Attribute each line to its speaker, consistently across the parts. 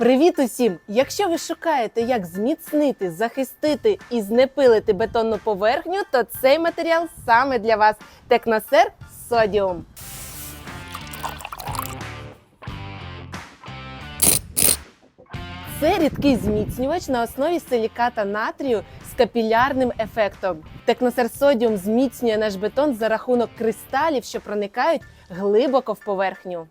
Speaker 1: Привіт усім! Якщо ви шукаєте, як зміцнити, захистити і знепилити бетонну поверхню, то цей матеріал саме для вас. Техносер Содіум. Це рідкий зміцнювач на основі силіката натрію з капілярним ефектом. Техносер Содіум зміцнює наш бетон за рахунок кристалів, що проникають глибоко в поверхню.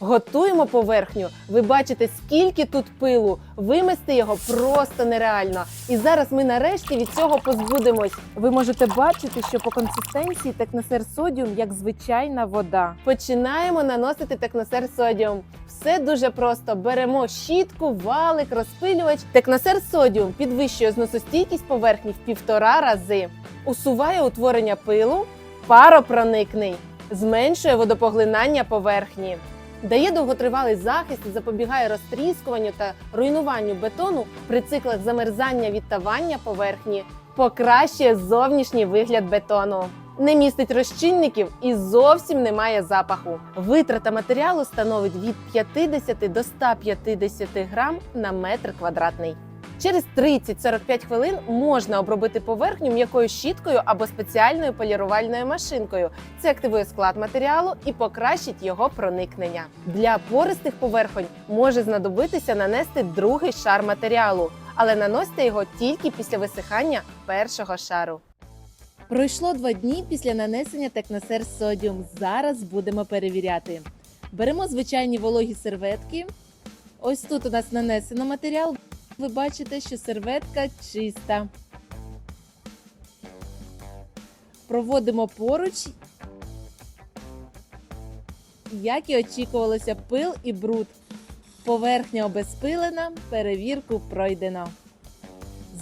Speaker 1: Готуємо поверхню. Ви бачите, скільки тут пилу. Вимести його просто нереально. І зараз ми нарешті від цього позбудемось. Ви можете бачити, що по консистенції техносер содіум як звичайна вода. Починаємо наносити техносер содіум. Все дуже просто. Беремо щітку, валик, розпилювач. Техносер содіум підвищує зносостійкість поверхні в півтора рази, усуває утворення пилу, паропроникний, зменшує водопоглинання поверхні. Дає довготривалий захист, запобігає розтріскуванню та руйнуванню бетону при циклах замерзання відтавання поверхні, покращує зовнішній вигляд бетону. Не містить розчинників і зовсім не має запаху. Витрата матеріалу становить від 50 до 150 грам на метр квадратний. Через 30-45 хвилин можна обробити поверхню м'якою щіткою або спеціальною полірувальною машинкою. Це активує склад матеріалу і покращить його проникнення. Для пористих поверхонь може знадобитися нанести другий шар матеріалу, але наносьте його тільки після висихання першого шару. Пройшло два дні після нанесення Техносер Содіум. Зараз будемо перевіряти. Беремо звичайні вологі серветки. Ось тут у нас нанесено матеріал. Ви бачите, що серветка чиста. Проводимо поруч. Як і очікувалося, пил і бруд. Поверхня обезпилена, перевірку пройдено.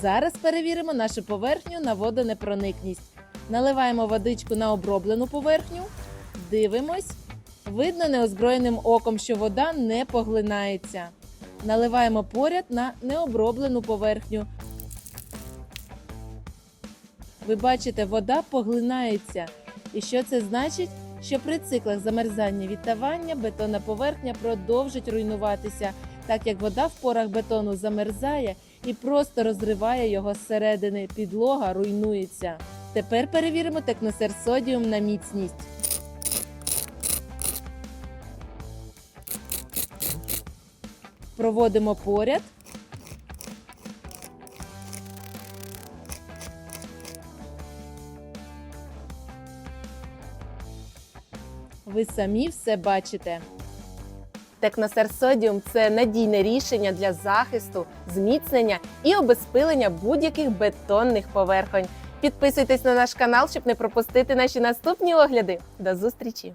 Speaker 1: Зараз перевіримо нашу поверхню на водонепроникність. Наливаємо водичку на оброблену поверхню, дивимось. Видно неозброєним оком, що вода не поглинається. Наливаємо поряд на необроблену поверхню. Ви бачите, вода поглинається. І що це значить? Що при циклах замерзання відтавання бетонна поверхня продовжить руйнуватися, так як вода в порах бетону замерзає і просто розриває його зсередини. Підлога руйнується. Тепер перевіримо техносер содіум на міцність. Проводимо поряд. Ви самі все бачите. Техносер Содіум це надійне рішення для захисту, зміцнення і обезпилення будь-яких бетонних поверхонь. Підписуйтесь на наш канал, щоб не пропустити наші наступні огляди. До зустрічі!